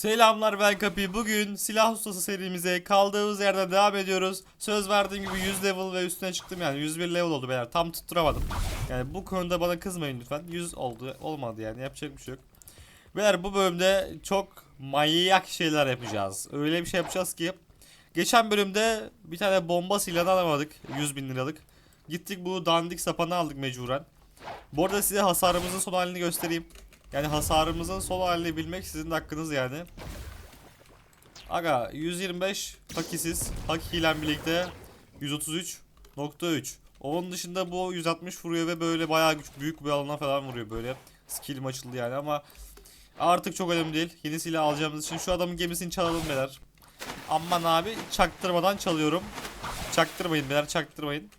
Selamlar ben Kapi. Bugün silah ustası serimize kaldığımız yerden devam ediyoruz. Söz verdiğim gibi 100 level ve üstüne çıktım yani 101 level oldu beyler. Tam tutturamadım. Yani bu konuda bana kızmayın lütfen. 100 oldu olmadı yani yapacak bir şey yok. Beyler bu bölümde çok manyak şeyler yapacağız. Öyle bir şey yapacağız ki geçen bölümde bir tane bomba silahı alamadık 100 bin liralık. Gittik bu dandik sapanı aldık mecburen. Bu arada size hasarımızın son halini göstereyim. Yani hasarımızın son halini bilmek sizin hakkınız yani. Aga 125 hakisiz. Haki ile birlikte 133.3. Onun dışında bu 160 vuruyor ve böyle bayağı güç, büyük bir alana falan vuruyor böyle. Skill'im açıldı yani ama artık çok önemli değil. Yeni silah alacağımız için şu adamın gemisini çalalım beyler. Aman abi çaktırmadan çalıyorum. Çaktırmayın beyler çaktırmayın.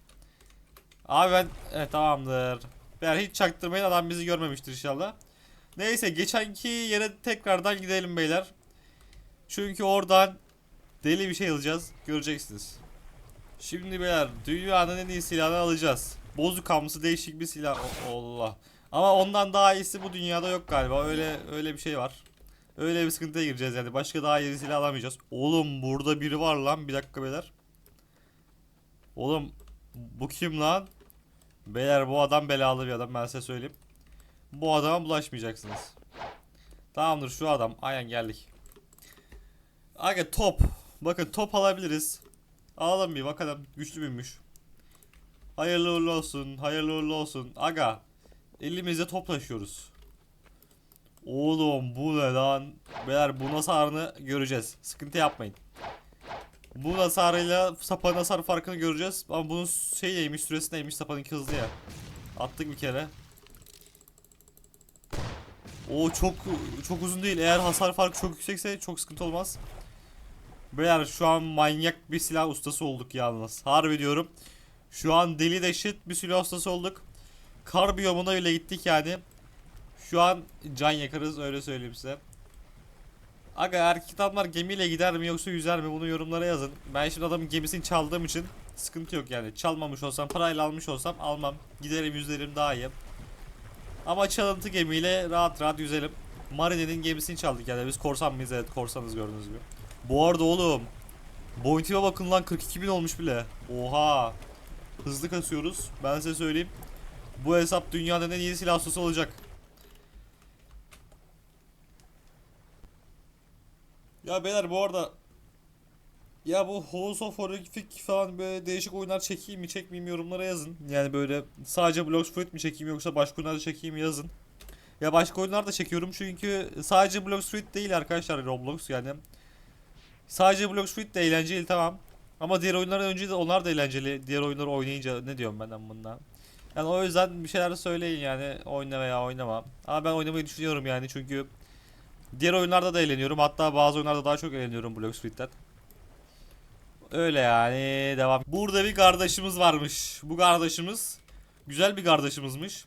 Abi ben evet tamamdır. Beyler hiç çaktırmayın adam bizi görmemiştir inşallah. Neyse geçenki yere tekrardan gidelim beyler. Çünkü oradan deli bir şey alacağız. Göreceksiniz. Şimdi beyler dünyanın en iyi silahını alacağız. Bozuk hamsı değişik bir silah. O- Allah. Ama ondan daha iyisi bu dünyada yok galiba. Öyle öyle bir şey var. Öyle bir sıkıntıya gireceğiz yani. Başka daha iyi silah alamayacağız. Oğlum burada biri var lan. Bir dakika beyler. Oğlum bu kim lan? Beyler bu adam belalı bir adam ben size söyleyeyim. Bu adama bulaşmayacaksınız. Tamamdır şu adam. Aynen geldik. Aga top. Bakın top alabiliriz. Alalım bir bakalım güçlü müymüş. Hayırlı uğurlu olsun. Hayırlı uğurlu olsun. Aga. Elimizde top taşıyoruz. Oğlum bu ne lan? Beyler bu hasarını göreceğiz. Sıkıntı yapmayın. Bu hasarıyla sapanın hasar farkını göreceğiz. Ama bunun şey neymiş süresi neymiş sapanınki hızlı ya. Attık bir kere. O çok çok uzun değil. Eğer hasar farkı çok yüksekse çok sıkıntı olmaz. Beyler şu an manyak bir silah ustası olduk yalnız. Harbi diyorum. Şu an deli deşit bir silah ustası olduk. Kar biyomuna bile gittik yani. Şu an can yakarız öyle söyleyeyim size. Aga erkek adamlar gemiyle gider mi yoksa yüzer mi bunu yorumlara yazın. Ben şimdi adamın gemisini çaldığım için sıkıntı yok yani. Çalmamış olsam parayla almış olsam almam. Giderim yüzerim daha iyi. Ama çalıntı gemiyle rahat rahat yüzelim. Marine'nin gemisini çaldık yani biz korsan mıyız? Evet korsanız gördüğünüz gibi. Bu arada oğlum. Bounty'e bakın lan 42 bin olmuş bile. Oha. Hızlı kasıyoruz. Ben size söyleyeyim. Bu hesap dünyanın en iyi silah ustası olacak. Ya beyler bu arada ya bu House of Horrific falan böyle değişik oyunlar çekeyim mi çekmeyeyim yorumlara yazın. Yani böyle sadece Blocks Fruit mi çekeyim yoksa başka oyunlar da çekeyim yazın. Ya başka oyunlar da çekiyorum çünkü sadece Blocks Fruit değil arkadaşlar Roblox yani. Sadece Blocks Fruit de eğlenceli tamam. Ama diğer oyunlardan önce de onlar da eğlenceli. Diğer oyunları oynayınca ne diyorum ben bundan. Yani o yüzden bir şeyler söyleyin yani oyna veya oynama. Ama ben oynamayı düşünüyorum yani çünkü diğer oyunlarda da eğleniyorum. Hatta bazı oyunlarda daha çok eğleniyorum Blocks Fruit'ten. Öyle yani devam. Burada bir kardeşimiz varmış. Bu kardeşimiz güzel bir kardeşimizmiş.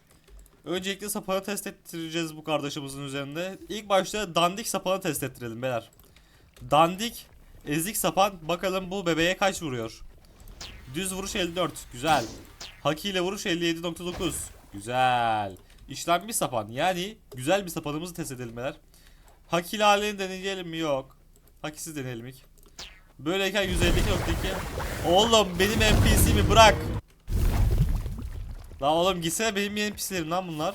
Öncelikle sapanı test ettireceğiz bu kardeşimizin üzerinde. İlk başta dandik sapanı test ettirelim beyler. Dandik ezik sapan bakalım bu bebeğe kaç vuruyor. Düz vuruş 54 güzel. Haki ile vuruş 57.9 güzel. İşlenmiş sapan yani güzel bir sapanımızı test edelim beyler. Haki ile halini deneyelim mi? Yok. Hakisiz deneyelim ilk. Böyleyken 152.2 Oğlum benim NPC'mi bırak. Lan oğlum gitsene benim NPC'lerim lan bunlar.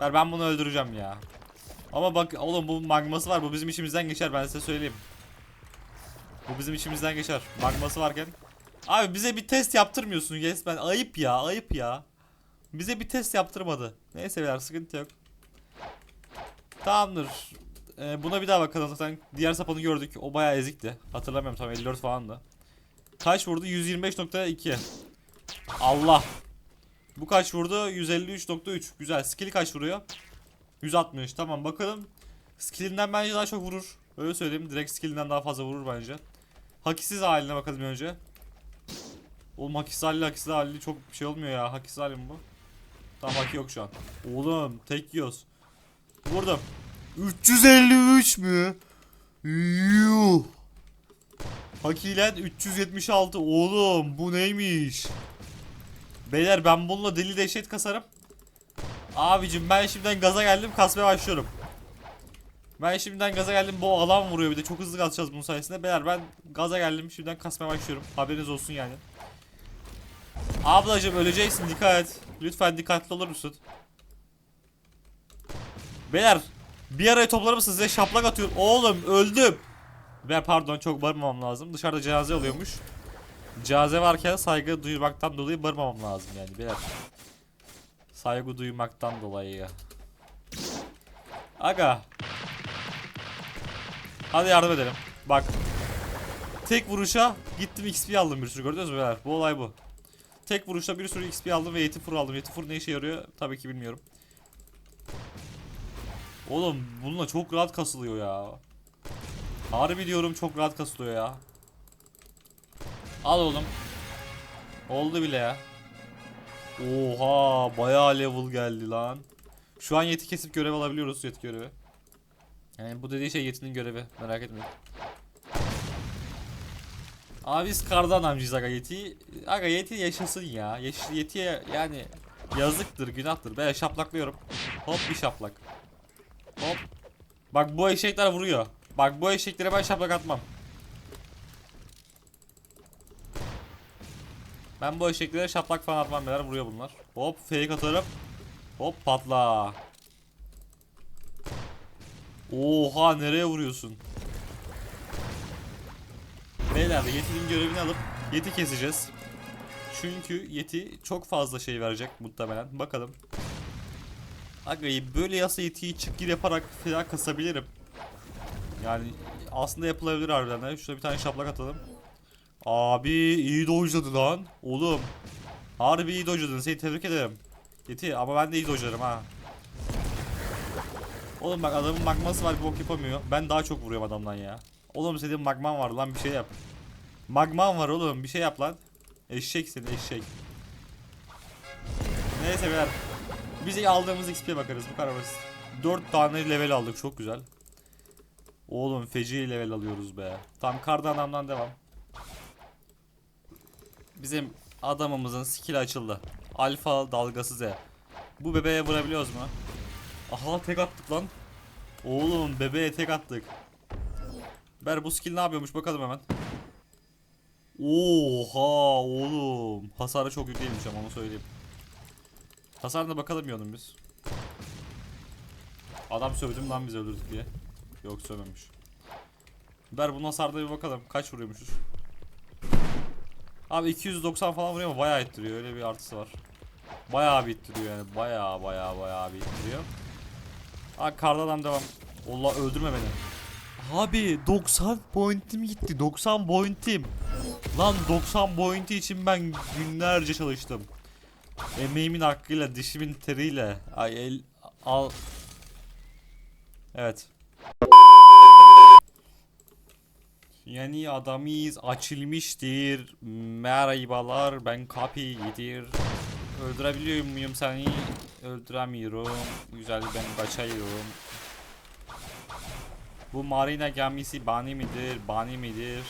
Ver ben bunu öldüreceğim ya. Ama bak oğlum bu magması var bu bizim içimizden geçer ben size söyleyeyim. Bu bizim içimizden geçer magması varken. Abi bize bir test yaptırmıyorsun yes ben ayıp ya ayıp ya. Bize bir test yaptırmadı. Neyse beyler sıkıntı yok. Tamamdır ee, buna bir daha bakalım zaten. Diğer sapanı gördük. O bayağı ezikti. Hatırlamıyorum tam 54 falan da. Kaç vurdu? 125.2. Allah. Bu kaç vurdu? 153.3. Güzel. Skill kaç vuruyor? 160. Tamam bakalım. Skillinden bence daha çok vurur. Öyle söyleyeyim. Direkt skillinden daha fazla vurur bence. Hakisiz haline bakalım önce. Oğlum hakisiz hali hakisiz hali çok şey olmuyor ya. Hakisiz hali mi bu? Tamam haki yok şu an. Oğlum tek yiyoruz. Vurdum. 353 mü? Yuh. Hakilen 376 oğlum bu neymiş? Beyler ben bununla deli dehşet kasarım. Abicim ben şimdiden gaza geldim kasmaya başlıyorum. Ben şimdiden gaza geldim. Bu alan vuruyor bir de. Çok hızlı kasacağız bunun sayesinde. Beyler ben gaza geldim. Şimdiden kasmaya başlıyorum. Haberiniz olsun yani. Ablacım öleceksin dikkat et. Lütfen dikkatli olur musun? Beyler bir araya toplar mısınız? Size şaplak atıyorum. Oğlum öldüm. Ve pardon çok bağırmamam lazım. Dışarıda cenaze oluyormuş. Cenaze varken saygı duymaktan dolayı bağırmamam lazım yani beyler. Saygı duymaktan dolayı. Aga. Hadi yardım edelim. Bak. Tek vuruşa gittim XP aldım bir sürü gördünüz mü beyler? Bu olay bu. Tek vuruşta bir sürü XP aldım ve Yeti Fur aldım. Yeti Fur ne işe yarıyor tabii ki bilmiyorum. Oğlum bununla çok rahat kasılıyor ya. Harbi diyorum çok rahat kasılıyor ya. Al oğlum. Oldu bile ya. Oha bayağı level geldi lan. Şu an yeti kesip görev alabiliyoruz yeti görevi. Yani bu dediği şey yetinin görevi merak etmeyin. Abi biz kardan amcayız aga yeti. Aga yeti yaşasın ya. Yaş yetiye yani yazıktır günahtır. Ben şaplaklıyorum. Hop bir şaplak. Hop. Bak bu eşekler vuruyor. Bak bu eşeklere ben şaplak atmam. Ben bu eşeklere şaplak falan atmam beyler vuruyor bunlar. Hop fake atarım. Hop patla. Oha nereye vuruyorsun? Beyler Yeti'nin görevini alıp Yeti keseceğiz. Çünkü Yeti çok fazla şey verecek muhtemelen. Bakalım. Agayı böyle yasa Yeti'yi çık gir yaparak falan kasabilirim. Yani aslında yapılabilir harbiden de. Şurada bir tane şaplak atalım. Abi iyi dojladı lan. Oğlum. Harbi iyi dojladın. Seni tebrik ederim. Yeti ama ben de iyi dojlarım ha. Oğlum bak adamın magması var bir bok yapamıyor. Ben daha çok vuruyorum adamdan ya. Oğlum senin magman var lan bir şey yap. Magman var oğlum bir şey yap lan. Eşek seni eşek. Neyse beyler. Biz aldığımız XP'ye bakarız bu kadar basit. 4 tane level aldık çok güzel. Oğlum feci level alıyoruz be. Tam kardan adamdan devam. Bizim adamımızın skill açıldı. Alfa dalgası Z. Bu bebeğe vurabiliyoruz mu? Aha tek attık lan. Oğlum bebeğe tek attık. Ber bu skill ne yapıyormuş bakalım hemen. Oha oğlum. Hasarı çok yüklüymüş ama onu söyleyeyim. Hasarına bakalım yolun biz. Adam sövdüm lan biz öldürdük diye. Yok sövmemiş. Ber bunun hasarda bir bakalım. Kaç vuruyormuşuz? Abi 290 falan vuruyor ama bayağı ittiriyor. Öyle bir artısı var. Bayağı bir ittiriyor yani. Bayağı bayağı bayağı bir ittiriyor. Aa karda adam devam. Allah öldürme beni. Abi 90 pointim gitti. 90 pointim. Lan 90 pointi için ben günlerce çalıştım. Emeğimin hakkıyla, dişimin teriyle. Ay el al. Evet. Yani adamız açılmıştır. Merhabalar ben Kapi'dir. Öldürebiliyor muyum seni? Öldüremiyorum. Güzel ben kaçıyorum. Bu marina gemisi bani midir? Bani midir?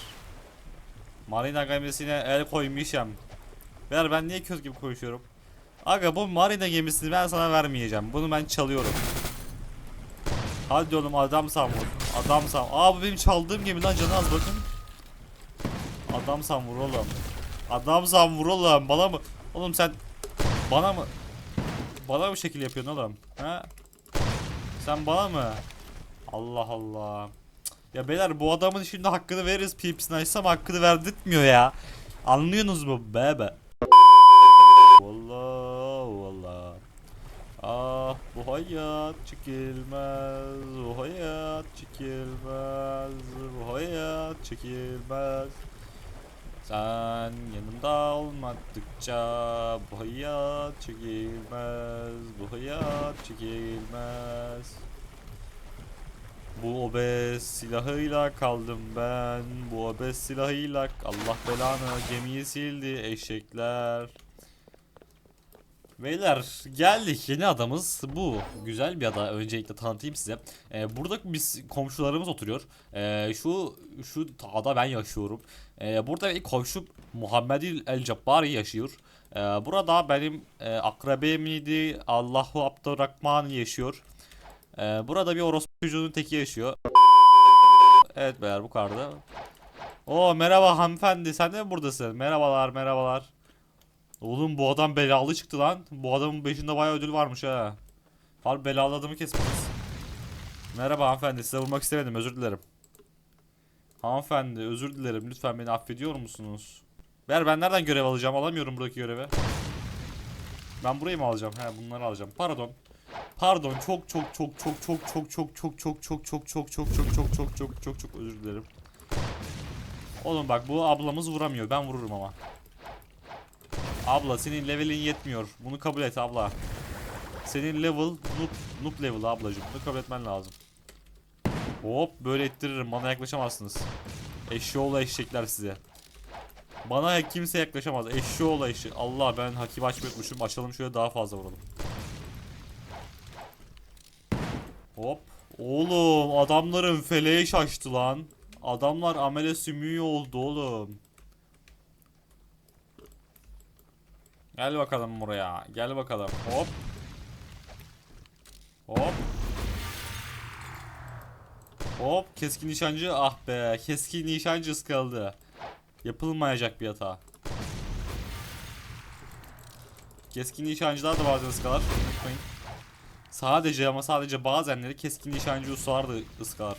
Marina gemisine el koymuşum. Ver ben niye köz gibi konuşuyorum? Aga bu marina gemisini ben sana vermeyeceğim. Bunu ben çalıyorum. Hadi oğlum adam san vur. Adam san. Aa bu benim çaldığım gemi lan canı az bakın. Adam san vur oğlum. Adam san vur oğlum. Bana mı? Oğlum sen bana mı? Bana mı şekil yapıyorsun oğlum? Ha? Sen bana mı? Allah Allah. Ya beyler bu adamın şimdi hakkını veririz Pips Nice ama hakkını verdirtmiyor ya. Anlıyorsunuz mu bebe? Vallahi vallahi. Bu hayat çekilmez, bu hayat çekilmez, bu hayat çekilmez. Sen yanımda olmadıkça bu hayat çekilmez, bu hayat çekilmez. Bu obez silahıyla kaldım ben, bu obez silahıyla Allah belanı gemiyi sildi eşekler. Beyler geldik. Yeni adamız bu. Güzel bir ada. Öncelikle tanıtayım size. Ee, burada biz komşularımız oturuyor. Ee, şu şu ada ben yaşıyorum. Ee, burada bir komşu Muhammed El Cabbari yaşıyor. Ee, burada benim e, akrabemiydi Allahu Abdurrahman yaşıyor. Ee, burada bir orospu çocuğunun teki yaşıyor. Evet beyler bu karda. Oo merhaba hanımefendi. Sen de mi buradasın? Merhabalar merhabalar. Oğlum bu adam belalı çıktı lan. Bu adamın peşinde bayağı ödül varmış ha. Harbi belalı adamı kesmişiz. Merhaba hanımefendi size vurmak istemedim özür dilerim. Hanımefendi özür dilerim lütfen beni affediyor musunuz? Ver ben nereden görev alacağım alamıyorum buradaki görevi. Ben burayı mı alacağım? He bunları alacağım. Pardon. Pardon çok çok çok çok çok çok çok çok çok çok çok çok çok çok çok çok çok çok çok özür dilerim. Oğlum bak bu ablamız vuramıyor. Ben vururum ama. Abla senin levelin yetmiyor. Bunu kabul et abla. Senin level noob, noob level ablacığım. Bunu kabul etmen lazım. Hop böyle ettiririm. Bana yaklaşamazsınız. Eşşoğlu eşekler size. Bana kimse yaklaşamaz. Eşşoğlu eşek. Allah ben hakim açmayı unutmuşum. Açalım şöyle daha fazla vuralım. Hop. Oğlum adamların feleği şaştı lan. Adamlar amele sümüğü oldu oğlum. Gel bakalım buraya. Gel bakalım. Hop. Hop. Hop. Keskin nişancı. Ah be. Keskin nişancı ıskaladı. Yapılmayacak bir hata. Keskin nişancılar da bazen ıskalar. Unutmayın. Sadece ama sadece bazenleri keskin nişancı ustalar da ıskalar.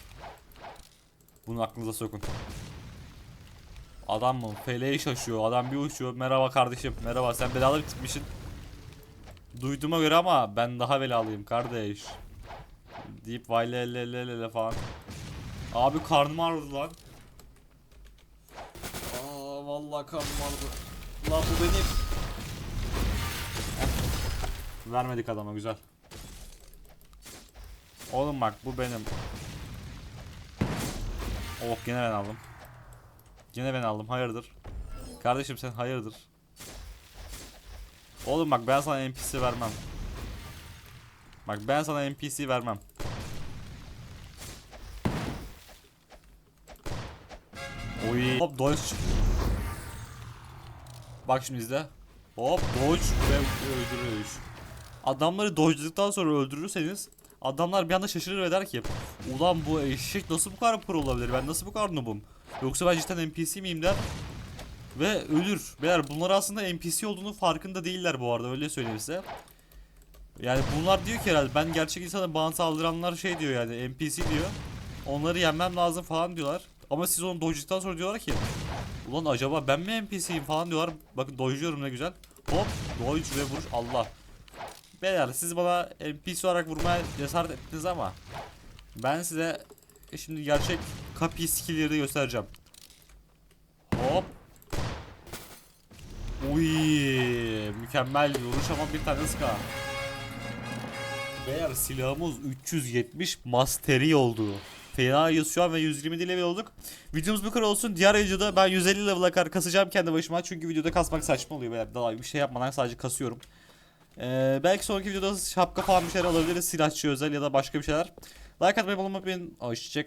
Bunu aklınıza sokun. Adam mı? Feleği şaşıyor. Adam bir uçuyor. Merhaba kardeşim. Merhaba. Sen belalı bir tipmişsin. Duyduğuma göre ama ben daha belalıyım kardeş. Deyip vay le le le le falan. Abi karnım ağrıdı lan. Aa vallahi karnım ağrıdı. Lan bu benim. Vermedik adama güzel. Oğlum bak bu benim. Oh gene ben aldım. Gene ben aldım hayırdır. Kardeşim sen hayırdır. Oğlum bak ben sana NPC vermem. Bak ben sana NPC vermem. Oy. Hop dodge. Bak şimdi izle. Hop dodge ve öldürüş. Adamları dodge'ladıktan sonra öldürürseniz adamlar bir anda şaşırır ve der ki Ulan bu eşek nasıl bu kadar pro olabilir ben nasıl bu kadar noobum Yoksa ben cidden NPC miyim der Ve ölür. Beyler bunlar aslında NPC olduğunu farkında değiller bu arada öyle söyleyeyim size. Yani bunlar diyor ki herhalde ben gerçek insana bana saldıranlar şey diyor yani NPC diyor. Onları yenmem lazım falan diyorlar. Ama siz onu dojladıktan sonra diyorlar ki Ulan acaba ben mi NPC'yim falan diyorlar. Bakın dojluyorum ne güzel. Hop doj ve vuruş Allah. Beyler siz bana NPC olarak vurmaya cesaret ettiniz ama ben size şimdi gerçek kapi skill'leri de göstereceğim. Hop. Uy, mükemmel bir vuruş ama bir tane ska. Beyler silahımız 370 mastery oldu. Fenayız şu an ve 120 level olduk. Videomuz bu kadar olsun. Diğer videoda ben 150 level'a kadar kasacağım kendi başıma. Çünkü videoda kasmak saçma oluyor. Beyler. Daha bir şey yapmadan sadece kasıyorum. Ee, belki sonraki videoda şapka falan bir şeyler alabiliriz. Silahçı özel ya da başka bir şeyler. Like atmayı unutmayın. Hoşçakalın.